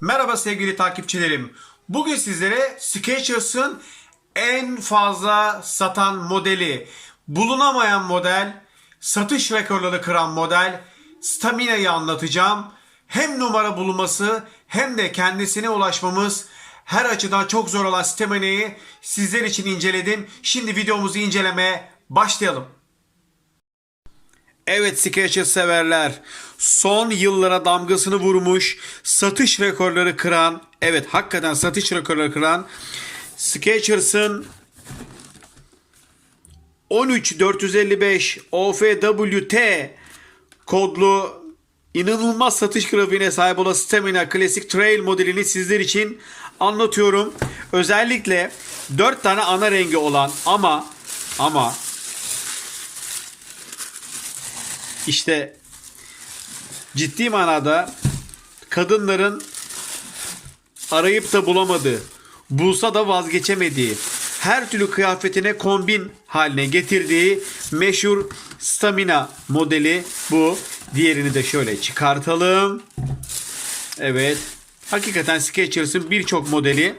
Merhaba sevgili takipçilerim. Bugün sizlere Skechers'ın en fazla satan modeli, bulunamayan model, satış rekorları kıran model Stamina'yı anlatacağım. Hem numara bulunması hem de kendisine ulaşmamız her açıdan çok zor olan Stamina'yı sizler için inceledim. Şimdi videomuzu incelemeye başlayalım. Evet Skechers severler. Son yıllara damgasını vurmuş, satış rekorları kıran, evet hakikaten satış rekorları kıran Skechers'ın 13455 OFWT kodlu inanılmaz satış grafiğine sahip olan Stamina Classic Trail modelini sizler için anlatıyorum. Özellikle 4 tane ana rengi olan ama ama işte ciddi manada kadınların arayıp da bulamadığı, bulsa da vazgeçemediği, her türlü kıyafetine kombin haline getirdiği meşhur stamina modeli bu. Diğerini de şöyle çıkartalım. Evet. Hakikaten Skechers'ın birçok modeli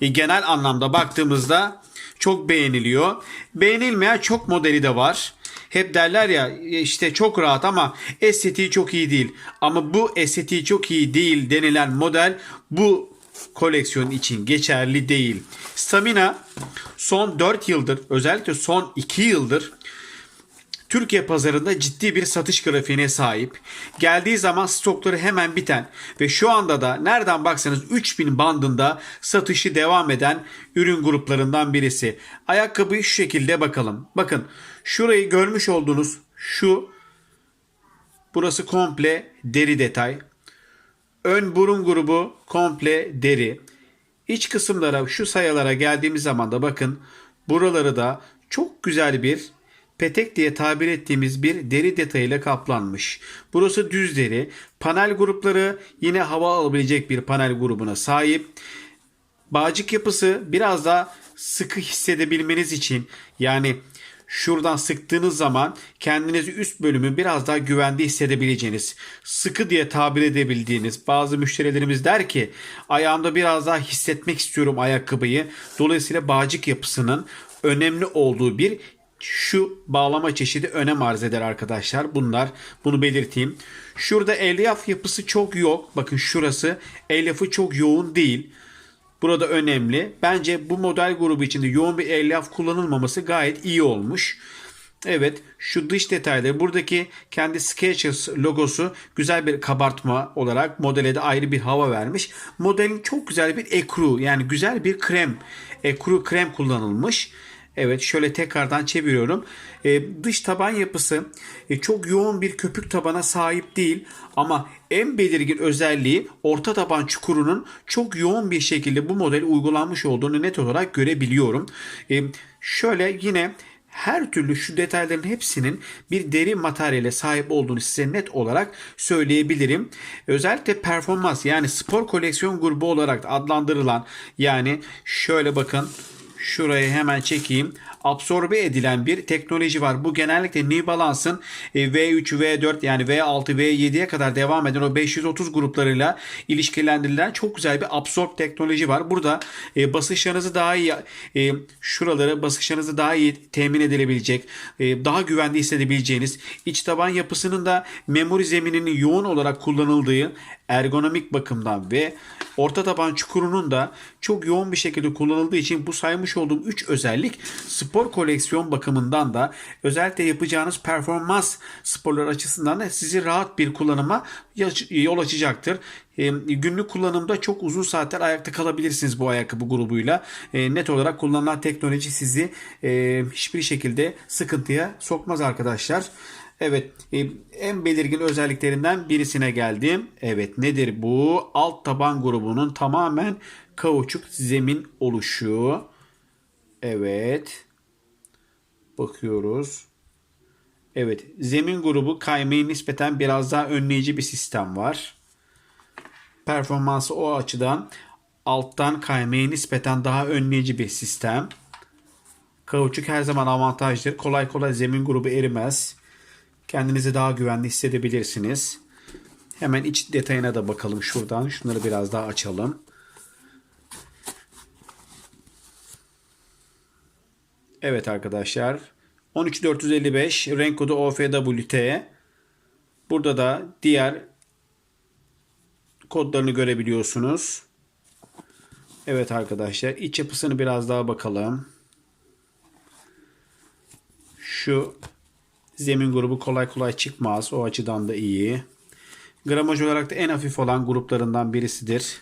e, genel anlamda baktığımızda çok beğeniliyor. Beğenilmeyen çok modeli de var. Hep derler ya işte çok rahat ama estetiği çok iyi değil. Ama bu estetiği çok iyi değil denilen model bu koleksiyon için geçerli değil. Stamina son 4 yıldır özellikle son 2 yıldır Türkiye pazarında ciddi bir satış grafiğine sahip. Geldiği zaman stokları hemen biten ve şu anda da nereden baksanız 3000 bandında satışı devam eden ürün gruplarından birisi. Ayakkabıyı şu şekilde bakalım. Bakın şurayı görmüş olduğunuz şu burası komple deri detay. Ön burun grubu komple deri. İç kısımlara şu sayılara geldiğimiz zaman da bakın buraları da çok güzel bir petek diye tabir ettiğimiz bir deri detayıyla kaplanmış. Burası düz deri. Panel grupları yine hava alabilecek bir panel grubuna sahip. Bağcık yapısı biraz daha sıkı hissedebilmeniz için yani şuradan sıktığınız zaman kendinizi üst bölümü biraz daha güvende hissedebileceğiniz, sıkı diye tabir edebildiğiniz bazı müşterilerimiz der ki ayağımda biraz daha hissetmek istiyorum ayakkabıyı. Dolayısıyla bağcık yapısının önemli olduğu bir şu bağlama çeşidi önem arz eder arkadaşlar. Bunlar bunu belirteyim. Şurada elyaf yapısı çok yok. Bakın şurası elyafı çok yoğun değil. Burada önemli. Bence bu model grubu içinde yoğun bir elyaf kullanılmaması gayet iyi olmuş. Evet şu dış detayları buradaki kendi Skechers logosu güzel bir kabartma olarak modele de ayrı bir hava vermiş. Modelin çok güzel bir ekru yani güzel bir krem ekru krem kullanılmış. Evet şöyle tekrardan çeviriyorum. Ee, dış taban yapısı e, çok yoğun bir köpük tabana sahip değil ama en belirgin özelliği orta taban çukurunun çok yoğun bir şekilde bu model uygulanmış olduğunu net olarak görebiliyorum. Ee, şöyle yine her türlü şu detayların hepsinin bir deri materyale sahip olduğunu size net olarak söyleyebilirim. Özellikle performans yani spor koleksiyon grubu olarak adlandırılan yani şöyle bakın Şurayı hemen çekeyim. Absorbe edilen bir teknoloji var. Bu genellikle New Balance'ın V3, V4 yani V6, V7'ye kadar devam eden o 530 gruplarıyla ilişkilendirilen çok güzel bir absorb teknoloji var. Burada e, basınçlarınızı daha iyi e, şuraları basınçlarınızı daha iyi temin edilebilecek, e, daha güvende hissedebileceğiniz iç taban yapısının da memori zemininin yoğun olarak kullanıldığı ergonomik bakımdan ve orta taban çukurunun da çok yoğun bir şekilde kullanıldığı için bu saymış olduğum 3 özellik spor koleksiyon bakımından da özellikle yapacağınız performans sporlar açısından da sizi rahat bir kullanıma yol açacaktır. Günlük kullanımda çok uzun saatler ayakta kalabilirsiniz bu ayakkabı grubuyla. Net olarak kullanılan teknoloji sizi hiçbir şekilde sıkıntıya sokmaz arkadaşlar. Evet en belirgin özelliklerinden birisine geldim. Evet nedir bu? Alt taban grubunun tamamen kauçuk zemin oluşu. Evet. Bakıyoruz. Evet zemin grubu kaymayı nispeten biraz daha önleyici bir sistem var. Performansı o açıdan alttan kaymayı nispeten daha önleyici bir sistem. Kauçuk her zaman avantajdır. Kolay kolay zemin grubu erimez. Kendinizi daha güvenli hissedebilirsiniz. Hemen iç detayına da bakalım şuradan. Şunları biraz daha açalım. Evet arkadaşlar. 13455 renk kodu OFWT. Burada da diğer kodlarını görebiliyorsunuz. Evet arkadaşlar iç yapısını biraz daha bakalım. Şu zemin grubu kolay kolay çıkmaz. O açıdan da iyi. Gramaj olarak da en hafif olan gruplarından birisidir.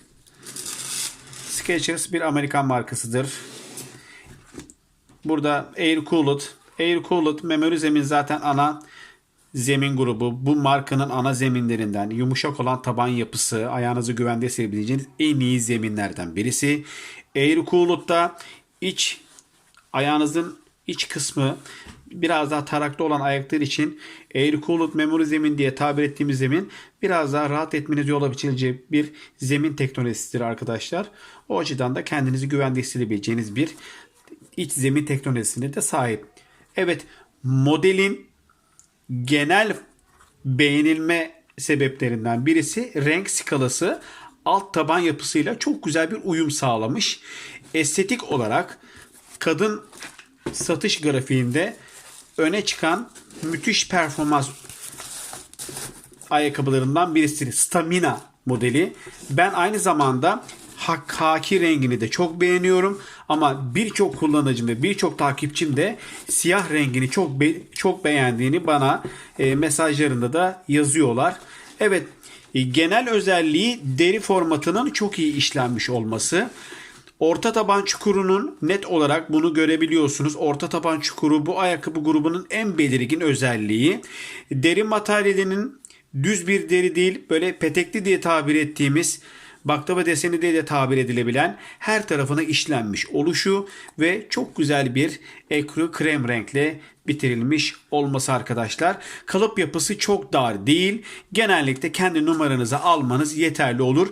Skechers bir Amerikan markasıdır. Burada Air Cooled. Air Cooled memori zemin zaten ana zemin grubu. Bu markanın ana zeminlerinden. Yumuşak olan taban yapısı. Ayağınızı güvende hissedebileceğiniz en iyi zeminlerden birisi. Air Cooled'da iç ayağınızın iç kısmı biraz daha taraklı olan ayaklar için Air Cooled Memory zemin diye tabir ettiğimiz zemin biraz daha rahat etmeniz yol açabileceği bir zemin teknolojisidir arkadaşlar. O açıdan da kendinizi güvende hissedebileceğiniz bir iç zemin teknolojisine de sahip. Evet modelin genel beğenilme sebeplerinden birisi renk skalası alt taban yapısıyla çok güzel bir uyum sağlamış. Estetik olarak kadın satış grafiğinde öne çıkan müthiş performans ayakkabılarından birisi Stamina modeli. Ben aynı zamanda hak haki rengini de çok beğeniyorum ama birçok kullanıcım ve birçok takipçim de siyah rengini çok be- çok beğendiğini bana e, mesajlarında da yazıyorlar. Evet, e, genel özelliği deri formatının çok iyi işlenmiş olması. Orta taban çukurunun net olarak bunu görebiliyorsunuz. Orta taban çukuru bu ayakkabı grubunun en belirgin özelliği. Deri materyalinin düz bir deri değil böyle petekli diye tabir ettiğimiz baklava deseni diye de tabir edilebilen her tarafına işlenmiş oluşu ve çok güzel bir ekru krem renkle bitirilmiş olması arkadaşlar. Kalıp yapısı çok dar değil. Genellikle kendi numaranızı almanız yeterli olur.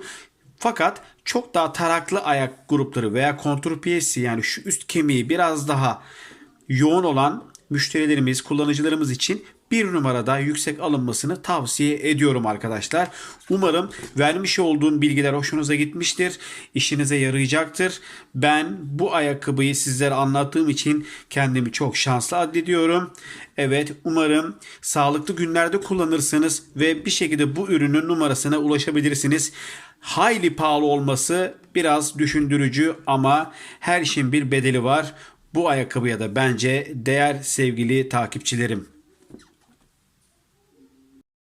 Fakat çok daha taraklı ayak grupları veya kontur piyesi yani şu üst kemiği biraz daha yoğun olan müşterilerimiz, kullanıcılarımız için bir numarada yüksek alınmasını tavsiye ediyorum arkadaşlar. Umarım vermiş olduğum bilgiler hoşunuza gitmiştir. işinize yarayacaktır. Ben bu ayakkabıyı sizlere anlattığım için kendimi çok şanslı addediyorum. Evet umarım sağlıklı günlerde kullanırsınız ve bir şekilde bu ürünün numarasına ulaşabilirsiniz. Hayli pahalı olması biraz düşündürücü ama her işin bir bedeli var. Bu ayakkabıya da bence değer sevgili takipçilerim.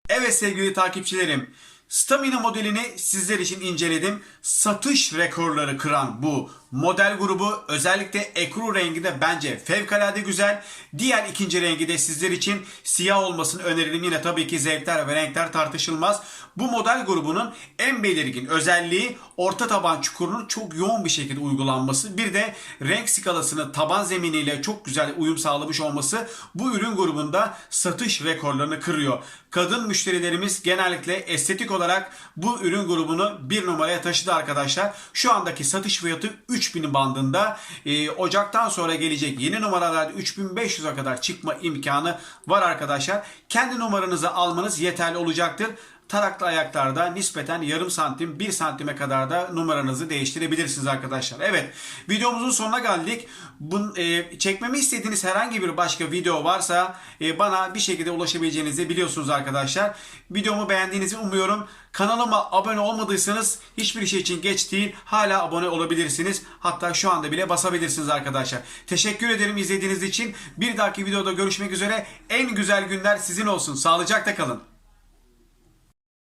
Evet sevgili takipçilerim. Stamina modelini sizler için inceledim. Satış rekorları kıran bu model grubu özellikle ekru rengi de bence fevkalade güzel. Diğer ikinci rengi de sizler için siyah olmasını öneririm. Yine tabii ki zevkler ve renkler tartışılmaz. Bu model grubunun en belirgin özelliği orta taban çukurunun çok yoğun bir şekilde uygulanması. Bir de renk skalasının taban zeminiyle çok güzel uyum sağlamış olması bu ürün grubunda satış rekorlarını kırıyor. Kadın müşterilerimiz genellikle estetik olarak bu ürün grubunu bir numaraya taşıdı arkadaşlar. Şu andaki satış fiyatı 3000 bandında. Ee, Ocaktan sonra gelecek yeni numaralarda 3500'e kadar çıkma imkanı var arkadaşlar. Kendi numaranızı almanız yeterli olacaktır. Taraklı ayaklarda nispeten yarım santim 1 santime kadar da numaranızı değiştirebilirsiniz arkadaşlar. Evet videomuzun sonuna geldik. Bun, e, çekmemi istediğiniz herhangi bir başka video varsa e, bana bir şekilde ulaşabileceğinizi biliyorsunuz arkadaşlar. Videomu beğendiğinizi umuyorum. Kanalıma abone olmadıysanız hiçbir şey için geç değil. Hala abone olabilirsiniz. Hatta şu anda bile basabilirsiniz arkadaşlar. Teşekkür ederim izlediğiniz için. Bir dahaki videoda görüşmek üzere. En güzel günler sizin olsun. Sağlıcakla kalın.